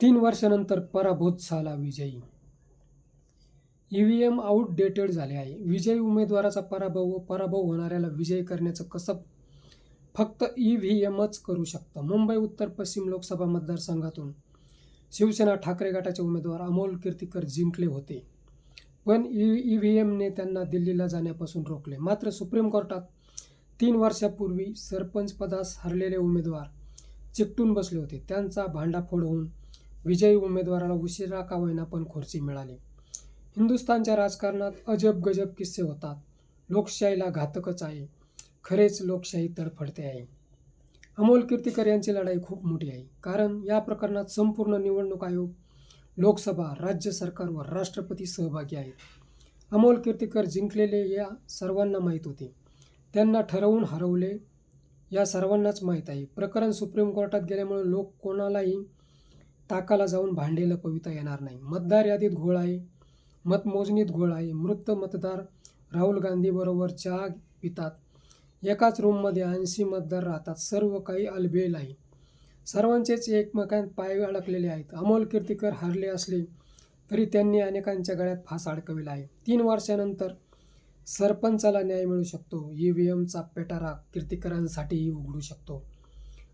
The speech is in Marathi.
तीन वर्षानंतर पराभूत झाला विजयी. ई व्ही एम आउटडेटेड झाले आहे. विजयी उमेदवाराचा पराभव व पराभव होणाऱ्याला विजयी करण्याचं कसब फक्त ई व्ही एमच करू शकतं. मुंबई उत्तर पश्चिम लोकसभा मतदारसंघातून शिवसेना ठाकरे गटाचे उमेदवार अमोल कीर्तिकर जिंकले होते. पण ई ई व्ही एमने त्यांना दिल्लीला जाण्यापासून रोखले. मात्र सुप्रीम कोर्टात तीन वर्षापूर्वी सरपंच पदास हरलेले उमेदवार चिकटून बसले होते. त्यांचा भांडाफोड होऊन विजयी उमेदवाराला उशिरा का होईना पण खुर्ची मिळाली. हिंदुस्थानच्या राजकारणात अजब गजब किस्से होतात. लोकशाहीला घातकच आहे. खरेच लोकशाही तडफडते आहे. अमोल कीर्तीकर यांची लढाई खूप मोठी आहे. कारण या प्रकरणात संपूर्ण निवडणूक आयोग लोकसभा राज्य सरकार व राष्ट्रपती सहभागी आहेत. अमोल कीर्तीकर जिंकलेले या सर्वांना माहीत होते. त्यांना ठरवून हरवले या सर्वांनाच माहीत आहे. प्रकरण सुप्रीम कोर्टात गेल्यामुळे लोक कोणालाही ताकाला जाऊन भांडे लपविता येणार नाही. मतदार यादीत घोळ आहे. मतमोजणीत घोळ आहे. मृत मतदार राहुल गांधीबरोबर चहा पितात. एकाच रूममध्ये ऐंशी मतदार राहतात. सर्व काही अलबेल आहे. सर्वांचेच एकमेकांत पाय अडकलेले आहेत. अमोल कीर्तीकर हरले असले तरी त्यांनी अनेकांच्या गळ्यात फास अडकविला आहे. तीन वर्षानंतर सरपंचाला न्याय मिळू शकतो. ई व्ही एमचा पेटारा कीर्तीकरांसाठीही उघडू शकतो.